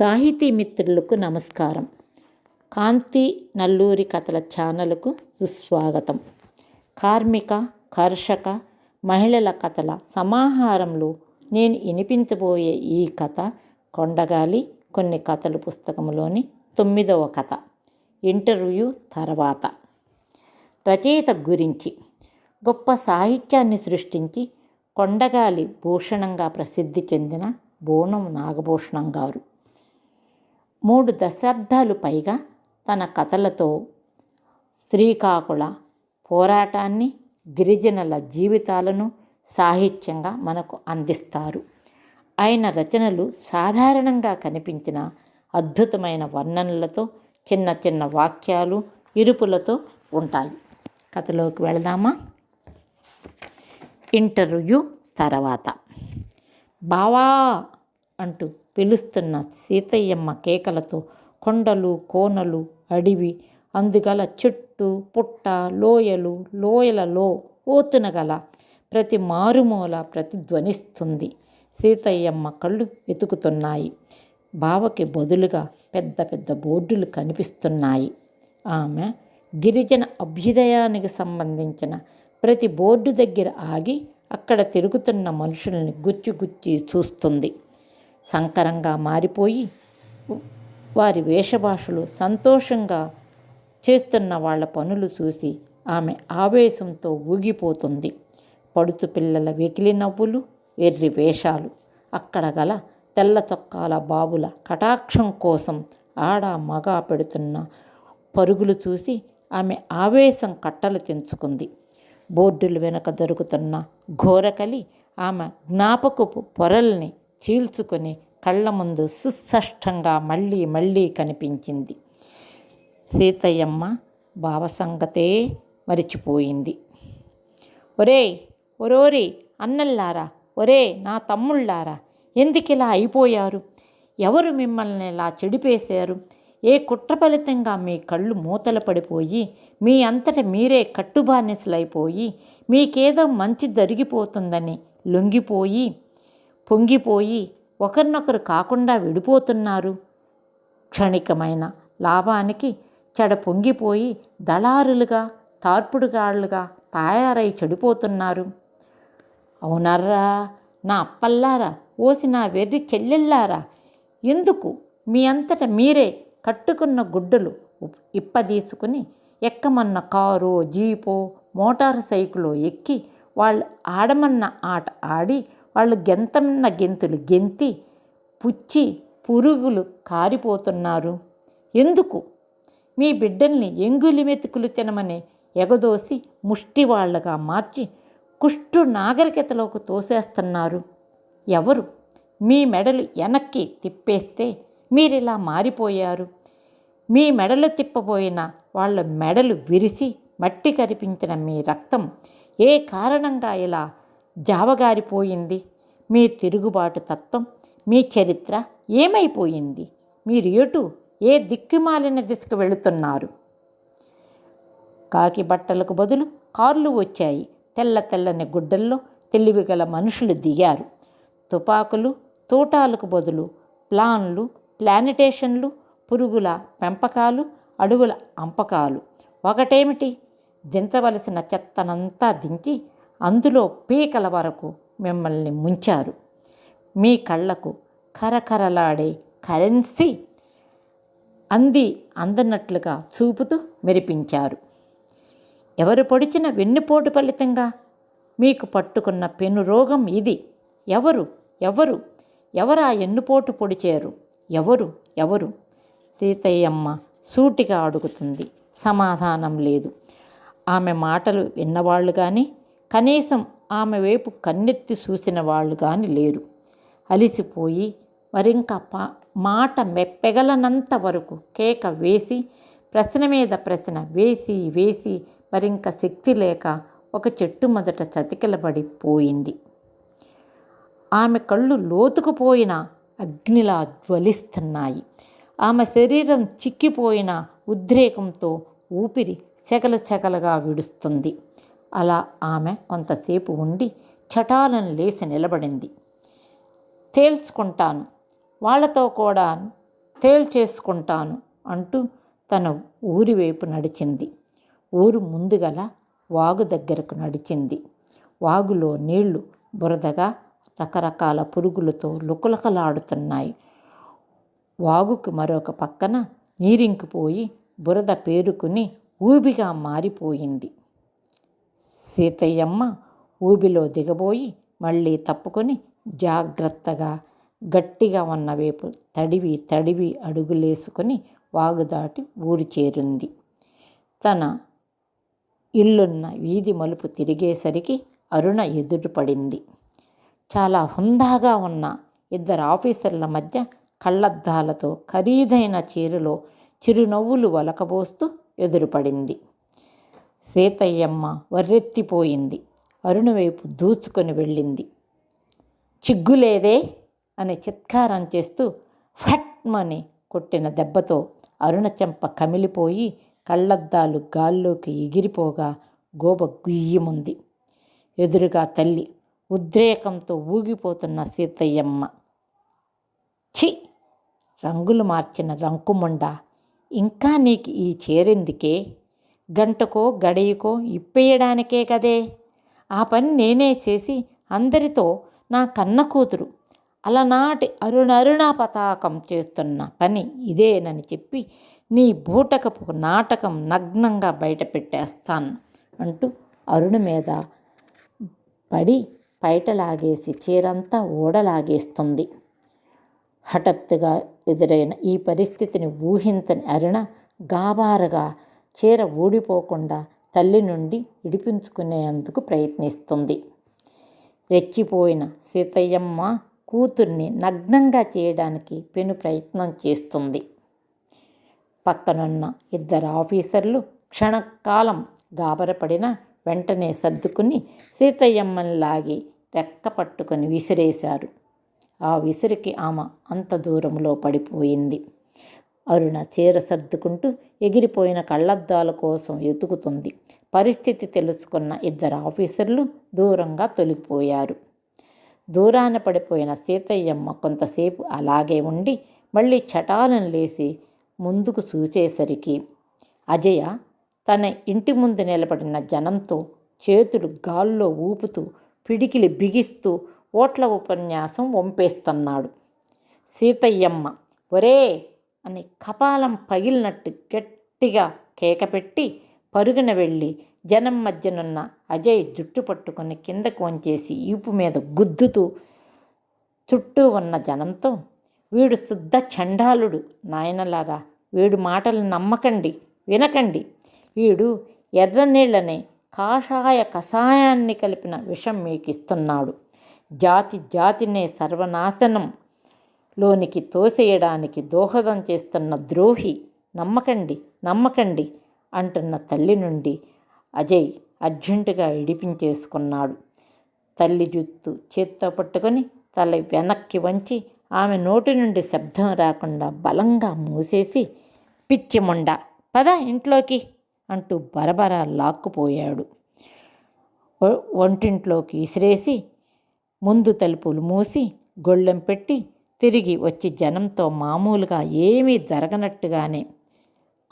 సాహితీ మిత్రులకు నమస్కారం. కాంతి నల్లూరి కథల ఛానల్కు సుస్వాగతం. కార్మిక కర్షక మహిళల కథల సమాహారంలో నేను వినిపించబోయే ఈ కథ కొండగాలి కొన్ని కథలు పుస్తకంలోని తొమ్మిదవ కథ. ఇంటర్వ్యూ తర్వాత. రచయిత గురించి. గొప్ప సాహిత్యాన్ని సృష్టించి కొండగాలి భూషణంగా ప్రసిద్ధి చెందిన బోనం నాగభూషణం గారు. మూడు దశాబ్దాలు పైగా తన కథలతో శ్రీకాకుళ పోరాటాన్ని గిరిజనుల జీవితాలను సాహిత్యంగా మనకు అందిస్తారు. ఆయన రచనలు సాధారణంగా కనిపించిన అద్భుతమైన వర్ణనలతో చిన్న చిన్న వాక్యాలు ఇరుపులతో ఉంటాయి. కథలోకి వెళదామా? ఇంటర్వ్యూ తర్వాత. బావా అంటూ పిలుస్తున్న సీతయ్యమ్మ కేకలతో కొండలు కోనలు అడివి అందుగల చెట్టు పుట్ట లోయలు లోయలలో ఓతున గల ప్రతి మారుమూల ప్రతిధ్వనిస్తుంది. సీతయ్యమ్మ కళ్ళు వెతుకుతున్నాయి. బావకి బదులుగా పెద్ద పెద్ద బోర్డులు కనిపిస్తున్నాయి. ఆమె గిరిజన అభ్యుదయానికి సంబంధించిన ప్రతి బోర్డు దగ్గర ఆగి అక్కడ తిరుగుతున్న మనుషుల్ని గుచ్చి గుచ్చి చూస్తుంది. సంకరంగా మారిపోయి వారి వేషభాషలు సంతోషంగా చేస్తున్న వాళ్ళ పనులు చూసి ఆమె ఆవేశంతో ఊగిపోతుంది. పడుచు పిల్లల వెకిలి నవ్వులు ఎర్రి వేషాలు. అక్కడ గల తెల్ల చొక్కాల బాబుల కటాక్షం కోసం ఆడ మగ పెడుతున్న పరుగులు చూసి ఆమె ఆవేశం కట్టలు తెంచుకుంది. బోర్డుల వెనుక దొరుకుతున్న ఘోరకలి ఆమె జ్ఞాపకపు పొరల్ని చీల్చుకొని కళ్ళ ముందు సుస్పష్టంగా మళ్ళీ మళ్ళీ కనిపించింది. సీతయ్యమ్మ భావసంగతే మరిచిపోయింది. ఒరే ఒరోరి అన్నల్లారా ఒరే నా తమ్ముళ్ళారా ఎందుకిలా అయిపోయారు? ఎవరు మిమ్మల్ని ఇలా చెడిపేశారు? ఏ కుట్ర ఫలితంగా మీ కళ్ళు మూతలు పడిపోయి మీ అంతట మీరే కట్టుబానిసలైపోయి మీకేదో మంచి జరిగిపోతుందని లొంగిపోయి పొంగిపోయి ఒకరినొకరు కాకుండా విడిపోతున్నారు. క్షణికమైన లాభానికి చెడ పొంగిపోయి దళారులుగా తార్పుడుగాళ్ళుగా తయారై చెడిపోతున్నారు. అవునర్రా నా అప్పల్లారా ఓసి నా వెర్రి చెల్లెళ్ళారా? ఎందుకు మీ అంతట మీరే కట్టుకున్న గుడ్డలు ఇప్పదీసుకుని ఎక్కమన్న కారో జీపో మోటార్ సైకిలో ఎక్కి వాళ్ళు ఆడమన్న ఆట ఆడి వాళ్ళు గెంతన్న గెంతులు గెంతి పుచ్చి పురుగులు కారిపోతున్నారు. ఎందుకు? మీ బిడ్డల్ని ఎంగులి మెతుకులు తినమని ఎగదోసి ముష్టివాళ్ళుగా మార్చి కుష్టు నాగరికతలోకి తోసేస్తున్నారు. ఎవరు? మీ మెడలు వెనక్కి తిప్పేస్తే మీరిలా మారిపోయారు. మీ మెడలు తిప్పబోయిన వాళ్ళ మెడలు విరిసి మట్టి కరిపించిన మీ రక్తం ఏ కారణంగా ఇలా జావగారిపోయింది. మీ తిరుగుబాటు తత్వం మీ చరిత్ర ఏమైపోయింది? మీరు ఎటు ఏ దిక్కుమాలిన దిశకు వెళుతున్నారు? కాకి బట్టలకు బదులు కార్లు వచ్చాయి. తెల్ల తెల్లని గుడ్డల్లో తెలివిగల మనుషులు దిగారు. తుపాకులు తోటాలకు బదులు ప్లాన్లు ప్లానిటేషన్లు పురుగుల పెంపకాలు అడవుల అంపకాలు. ఒకటేమిటి? దించవలసిన చెత్తనంతా దించి అందులో పీకల వరకు మిమ్మల్ని ముంచారు. మీ కళ్ళకు కరకరలాడే కరెన్సీ అంది అందనట్లుగా చూపుతూ మెరిపించారు. ఎవరు పొడిచిన వెన్నుపోటు ఫలితంగా? మీకు పట్టుకున్న పెను రోగం ఇది. ఎవరు? ఎవరు? ఎవరా ఎన్నుపోటు పొడిచారు? ఎవరు? ఎవరు? సీతయ్యమ్మ సూటిగా అడుగుతుంది. సమాధానం లేదు. ఆమె మాటలు విన్నవాళ్ళు కానీ కనీసం ఆమె వైపు కన్నెత్తి చూసిన వాళ్ళు కానీ లేరు. అలిసిపోయి మరింక పా మాట మెప్పెగలనంత వరకు కేక వేసి ప్రశ్న మీద ప్రశ్న వేసి వేసి మరింక శక్తి లేక ఒక చెట్టు మొదట చతికిలబడి పోయింది ఆమె కళ్ళు లోతుకుపోయిన అగ్నిలా జ్వలిస్తున్నాయి. ఆమె శరీరం చిక్కిపోయిన ఉద్రేకంతో ఊపిరి చెగల చెగలగా విడుస్తుంది. అలా ఆమె కొంతసేపు ఉండి చటాలను లేచి నిలబడింది. తేల్చుకుంటాను వాళ్ళతో కూడా తేల్చేసుకుంటాను అంటూ తన ఊరి వైపు నడిచింది. ఊరు ముందుగల వాగు దగ్గరకు నడిచింది. వాగులో నీళ్ళు బురదగా రకరకాల పురుగులతో లుకలుకలాడుతున్నాయి. వాగుకు మరొక పక్కన నీరింకిపోయి బురద పేరుకుని ఊబిగా మారిపోయింది. సీతయ్యమ్మ ఊబిలో దిగబోయి మళ్ళీ తప్పుకొని జాగ్రత్తగా గట్టిగా ఉన్న వైపు తడివి తడివి అడుగులేసుకొని వాగు దాటి ఊరు చేరింది. తన ఇల్లున్న వీధి మలుపు తిరిగేసరికి అరుణ ఎదురుపడింది. చాలా హుందాగా ఉన్న ఇద్దరు ఆఫీసర్ల మధ్య కళ్ళద్దాలతో ఖరీదైన చీరలో చిరునవ్వులు వలకబోస్తూ ఎదురుపడింది. సీతయ్యమ్మ వర్రెత్తిపోయింది. అరుణ వైపు దూచుకొని వెళ్ళింది. చిగ్గులేదే అని చిత్కారం చేస్తూ ఫట్మని కొట్టిన దెబ్బతో అరుణ చెంప కమిలిపోయి కళ్ళద్దాలు గాల్లోకి ఎగిరిపోగా గోబ గుయ్యముంది. ఎదురుగా తల్లి ఉద్రేకంతో ఊగిపోతున్న సీతయ్యమ్మ. చి రంగులు మార్చిన రంకుముండ ఇంకా నీకు ఈ చేరెందుకే గంటకో గడియకో ఇప్పేయడానికే కదే. ఆ పని నేనే చేసి అందరితో నా కన్న కూతురు అలనాటి అరుణరుణ పతాకం చేస్తున్న పని ఇదేనని చెప్పి నీ బూటకపు నాటకం నగ్నంగా బయట పెట్టేస్తాను అంటూ అరుణ మీద పడి పైటలాగేసి చీరంతా ఓడలాగేస్తుంది. హఠాత్తుగా ఎదురైన ఈ పరిస్థితిని ఊహించని అరుణ గాబారగా చీర ఊడిపోకుండా తల్లి నుండి విడిపించుకునేందుకు ప్రయత్నిస్తుంది. రెచ్చిపోయిన సీతయ్యమ్మ కూతుర్ని నగ్నంగా చేయడానికి పెను ప్రయత్నం చేస్తుంది. పక్కనున్న ఇద్దరు ఆఫీసర్లు క్షణకాలం గాబరపడిన వెంటనే సర్దుకుని సీతయ్యమ్మని లాగి రెక్క పట్టుకొని విసిరేశారు. ఆ విసిరికి ఆమె అంత దూరంలో పడిపోయింది. అరుణ చీర సర్దుకుంటూ ఎగిరిపోయిన కళ్ళద్దాల కోసం ఎతుకుతుంది పరిస్థితి తెలుసుకున్న ఇద్దరు ఆఫీసర్లు దూరంగా తొలగిపోయారు. దూరాన పడిపోయిన సీతయ్యమ్మ కొంతసేపు అలాగే ఉండి మళ్ళీ చటాలను లేసి ముందుకు చూచేసరికి అజయ తన ఇంటి ముందు నిలబడిన జనంతో చేతులు గాల్లో ఊపుతూ పిడికిలి బిగిస్తూ ఓట్ల ఉపన్యాసం వంపేస్తున్నాడు. సీతయ్యమ్మ ఒరే అని కపాలం పగిలినట్టు గట్టిగా కేకపెట్టి పరుగున వెళ్ళి జనం మధ్యనున్న అజయ్ జుట్టు పట్టుకొని కిందకు వంచేసి ఈపు మీద గుద్దుతూ చుట్టూ ఉన్న జనంతో వీడు శుద్ధ చండాలుడు నాయనలారా వీడు మాటలు నమ్మకండి వినకండి. వీడు ఎర్ర నీళ్ళని కాషాయ కషాయాన్ని కలిపిన విషం మీకు ఇస్తున్నాడు జాతి జాతినే సర్వనాశనం లోనికి తోసేయడానికి దోహదం చేస్తున్న ద్రోహి నమ్మకండి నమ్మకండి అంటున్న తల్లి నుండి అజయ్ అర్జెంటుగా ఇడిపించేసుకున్నాడు తల్లి జుత్తు చేత్తో పట్టుకొని తల వెనక్కి వంచి ఆమె నోటి నుండి శబ్దం రాకుండా బలంగా మూసేసి పిచ్చిముండ పద ఇంట్లోకి అంటూ బరబరా లాక్కుపోయాడు. వంటింట్లోకి ఇసిరేసి ముందు తలుపులు మూసి గొళ్ళెం పెట్టి తిరిగి వచ్చి జనంతో మామూలుగా ఏమీ జరగనట్టుగానే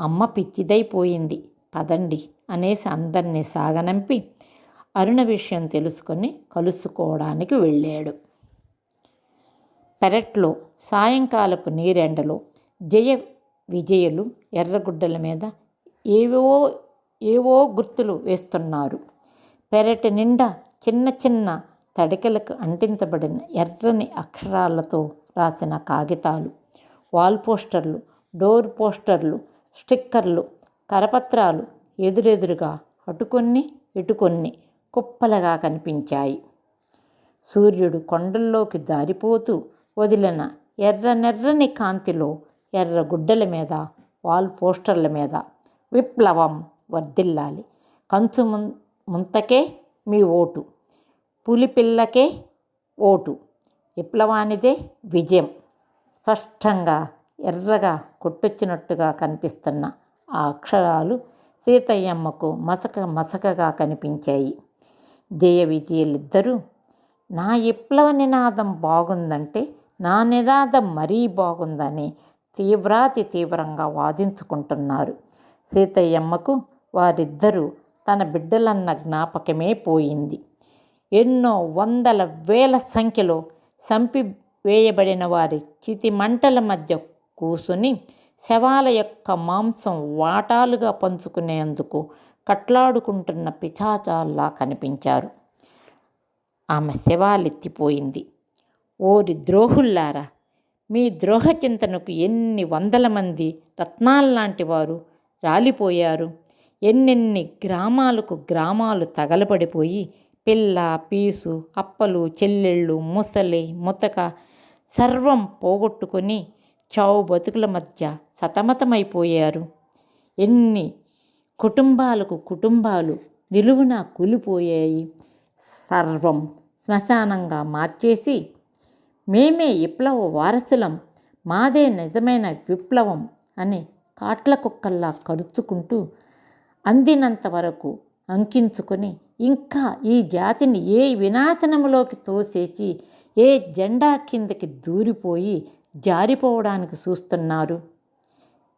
అమ్మ పిచ్చిదైపోయింది. పదండి అనేసి అందరినీ సాగనంపి అరుణ విషయం తెలుసుకొని కలుసుకోవడానికి వెళ్ళాడు. పెరట్లో సాయంకాలపు నీరెండలో జయ విజయులు ఎర్రగుడ్డల మీద ఏవో ఏవో గుర్తులు వేస్తున్నారు. పెరటి నిండా చిన్న చిన్న తడికలకు అంటించబడిన ఎర్రని అక్షరాలతో రాసిన కాగితాలు వాల్ పోస్టర్లు డోర్ పోస్టర్లు స్టిక్కర్లు కరపత్రాలు ఎదురెదురుగా అటుకొన్ని ఇటుకొన్ని కుప్పలుగా కనిపించాయి. సూర్యుడు కొండల్లోకి దారిపోతూ వదిలిన ఎర్రనెర్రని కాంతిలో ఎర్ర గుడ్డల మీద వాల్ పోస్టర్ల మీద విప్లవం వర్ధిల్లాలి. కంచు ముంతకే మీ ఓటు పులిపిల్లకే ఓటు. విప్లవానిదే విజయం. స్పష్టంగా ఎర్రగా కొట్టొచ్చినట్టుగా కనిపిస్తున్న ఆ అక్షరాలు సీతయ్యమ్మకు మసక మసకగా కనిపించాయి. జయ విజయులిద్దరూ నా విప్లవ నినాదం బాగుందంటే నా నినాదం మరీ బాగుందని తీవ్రాతి తీవ్రంగా వాదించుకుంటున్నారు. సీతయ్యమ్మకు వారిద్దరూ తన బిడ్డలన్న జ్ఞాపకమే పోయింది. ఎన్నో వందల వేల సంఖ్యలో వేయబడిన వారి చితి మంటల మధ్య కూసుని శవాల యొక్క మాంసం వాటాలుగా పంచుకునేందుకు కట్లాడుకుంటున్న పిచాచాల్లా కనిపించారు. ఆమె శవాలెత్తిపోయింది. ఓరి ద్రోహుల్లారా! మీ ద్రోహ చింతనకు ఎన్ని వందల మంది రత్నాల్లాంటి వారు రాలిపోయారు. ఎన్నెన్ని గ్రామాలకు గ్రామాలు తగలబడిపోయి పిల్ల పీసు అప్పలు చెల్లెళ్ళు ముసలి ముతక సర్వం పోగొట్టుకొని చావు బతుకుల మధ్య సతమతమైపోయారు. ఎన్ని కుటుంబాలకు కుటుంబాలు నిలువున కూలిపోయాయి. సర్వం శ్మశానంగా మార్చేసి మేమే విప్లవ వారసులం మాదే నిజమైన విప్లవం అని కాట్ల కుక్కల్లా కరుచుకుంటూ అందినంత వరకు అంకించుకొని ఇంకా ఈ జాతిని ఏ వినాశనములోకి తోసేచి ఏ జెండా కిందకి దూరిపోయి జారిపోవడానికి చూస్తున్నారు?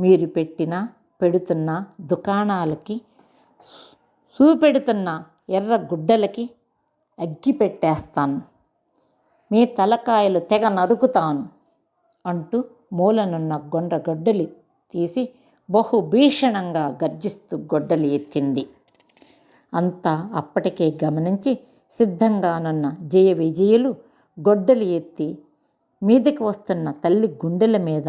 మీరు పెట్టిన పెడుతున్న దుకాణాలకి చూపెడుతున్న ఎర్ర గుడ్డలకి అగ్గి పెట్టేస్తాను. మీ తలకాయలు తెగ నరుకుతాను అంటూ మూలనున్న గొండ్ర గొడ్డలి తీసి బహు భీషణంగా గర్జిస్తూ గొడ్డలి ఎత్తింది. అంతా అప్పటికే గమనించి సిద్ధంగానున్న జయ విజయులు గొడ్డలి ఎత్తి మీదకి వస్తున్న తల్లి గుండెల మీద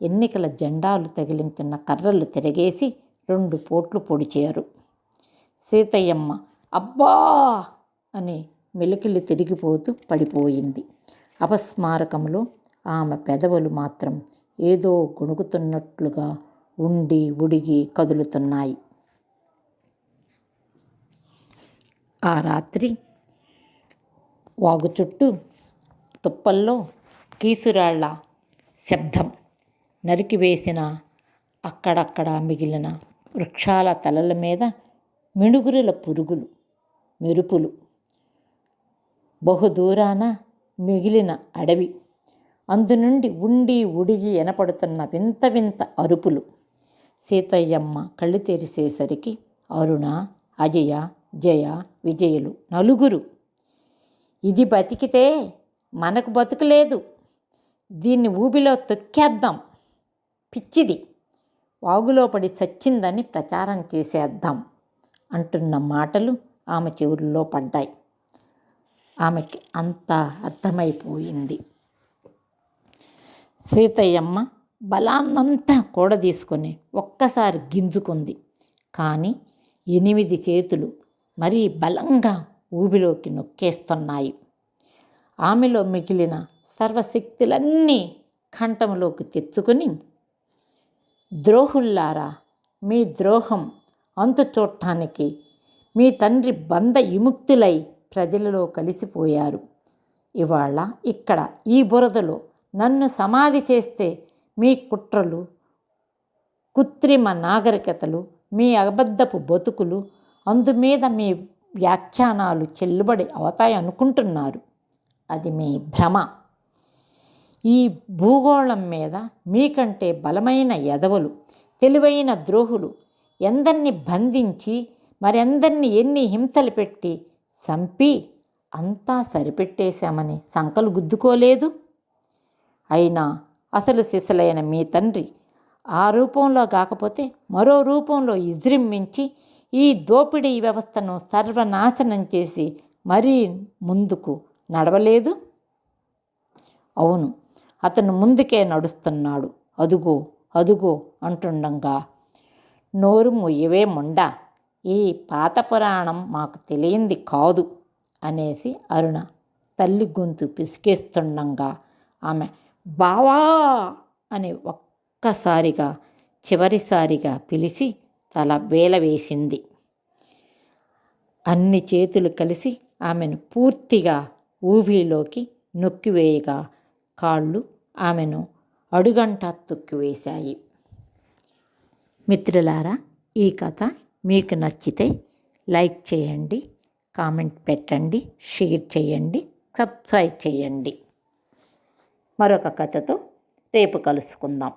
ఎన్నికల జెండాలు తగిలించిన కర్రలు తిరగేసి రెండు పోట్లు పొడిచారు. సీతయ్యమ్మ అబ్బా! అని మెలికిలు తిరిగిపోతూ పడిపోయింది. అపస్మారకంలో ఆమె పెదవులు మాత్రం ఏదో గొణుకుతున్నట్లుగా ఉండి ఉడిగి కదులుతున్నాయి. ఆ రాత్రి వాగు చుట్టూ తుప్పల్లో కీసురాళ్ళ శబ్దం నరికివేసిన అక్కడక్కడ మిగిలిన వృక్షాల తలల మీద మిణుగురుల పురుగులు మెరుపులు. బహుదూరాన మిగిలిన అడవి. అందునుండి ఉండి ఉడిగి ఎనపడుతున్న వింత వింత అరుపులు. సీతయ్యమ్మ కళ్ళు తెరిసేసరికి అరుణ అజయ జయ విజయులు నలుగురు. ఇది బతికితే మనకు బతుకులేదు. దీన్ని ఊబిలో తొక్కేద్దాం. పిచ్చిది. వాగులో పడి చచ్చిందని ప్రచారం చేసేద్దాం అంటున్న మాటలు ఆమె చెవుల్లో పడ్డాయి. ఆమెకి అంతా అర్థమైపోయింది. సీతయ్యమ్మ బలాన్నంతా కూడదీసుకొని ఒక్కసారి గింజుకుంది. కానీ ఎనిమిది చేతులు మరీ బలంగా ఊబిలోకి నొక్కేస్తున్నాయి. ఆమెలో మిగిలిన సర్వశక్తులన్నీ కంఠంలోకి తెచ్చుకొని ద్రోహుల్లారా మీ ద్రోహం అంతు చూడటానికి మీ తండ్రి బంధ విముక్తులై ప్రజలలో కలిసిపోయారు. ఇవాళ ఇక్కడ ఈ బురదలో నన్ను సమాధి చేస్తే మీ కుట్రలు కృత్రిమ నాగరికతలు మీ అబద్ధపు బతుకులు అందుమీద మీ వ్యాఖ్యానాలు చెల్లుబడి అవుతాయి అనుకుంటున్నారు. అది మీ భ్రమ. ఈ భూగోళం మీద మీకంటే బలమైన ఎదవలు తెలివైన ద్రోహులు ఎందరిని బంధించి మరెందరిని ఎన్ని హింసలు పెట్టి చంపి అంతా సరిపెట్టేశామని సంకలు గుద్దుకోలేదు? అయినా అసలు సిసలైన మీ తండ్రి ఆ రూపంలో కాకపోతే మరో రూపంలో ఇజ్రిమ్మించి ఈ దోపిడీ వ్యవస్థను సర్వనాశనం చేసి మరీ ముందుకు నడవలేదు. అవును అతను ముందుకే నడుస్తున్నాడు. అదుగో అదుగో అంటుండగా నోరు మొయ్యవే ముండా ఈ పాత పురాణం మాకు తెలియంది కాదు అనేసి అరుణ తల్లి గొంతు పిసికేస్తుండగా ఆమె బావా అని ఒక్కసారిగా చివరిసారిగా పిలిచి తల వేల వేసింది. అన్ని చేతులు కలిసి ఆమెను పూర్తిగా ఊబిలోకి నొక్కివేయగా కాళ్ళు ఆమెను అడుగంట తొక్కివేశాయి. మిత్రులారా ఈ కథ మీకు నచ్చితే లైక్ చేయండి కామెంట్ పెట్టండి షేర్ చేయండి సబ్స్క్రైబ్ చేయండి. మరొక కథతో రేపు కలుసుకుందాం.